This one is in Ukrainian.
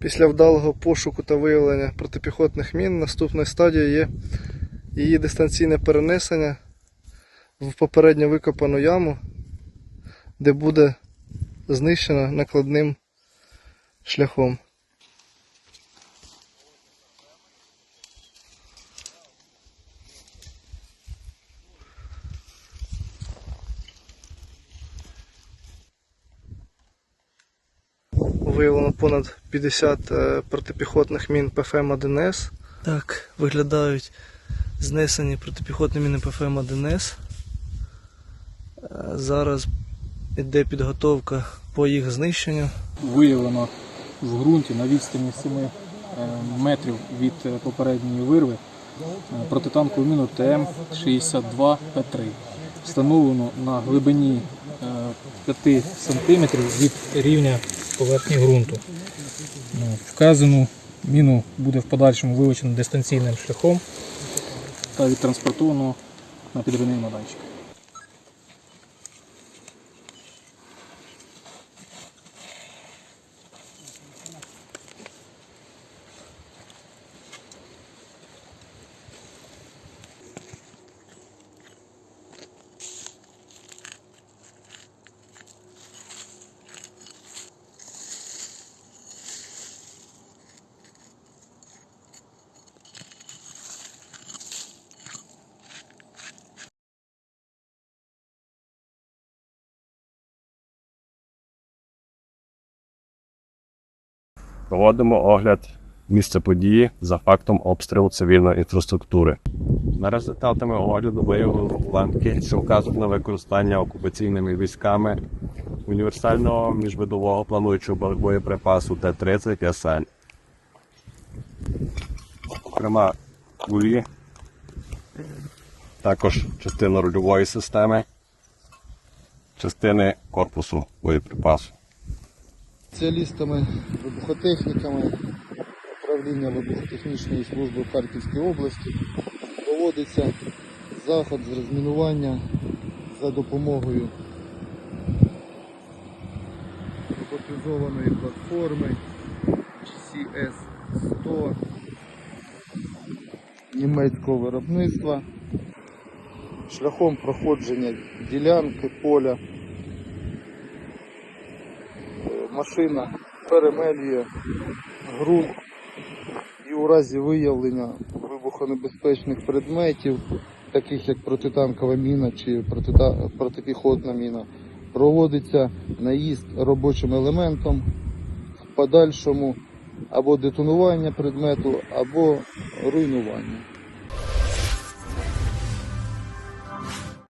Після вдалого пошуку та виявлення протипіхотних мін наступною стадією є її дистанційне перенесення в попередньо викопану яму, де буде знищено накладним шляхом. Виявлено понад 50 е, протипіхотних мін ПФМ-1С. Так, виглядають знесені протипіхотні міни ПФМ-1С. Е, Зараз йде підготовка по їх знищенню. виявлено в ґрунті на відстані 7 е, метрів від попередньої вирви протитанкову міну ТМ-62П3. Встановлено на глибині е, 5 см від рівня поверхні ґрунту. Ну, Вказану міну буде в подальшому вилучено дистанційним шляхом та відтранспортовано на підривний майданчик. Проводимо огляд місця події за фактом обстрілу цивільної інфраструктури. За результатами огляду виявили уламки, що вказують на використання окупаційними військами універсального міжвидового плануючого боєприпасу Т-30 СН. Зокрема, кулі, також частина рульової системи, частини корпусу боєприпасу. Спеціалістами, вибухотехніками управління вибухотехнічної служби в Харківській області. Проводиться заход з розмінування за допомогою роботизованої платформи CS-100 німецького виробництва. Шляхом проходження ділянки поля машина перемелює ґрунт і у разі виявлення вибухонебезпечних предметів, таких як протитанкова міна чи протипіхотна міна, проводиться наїзд робочим елементом в подальшому або детонування предмету, або руйнування.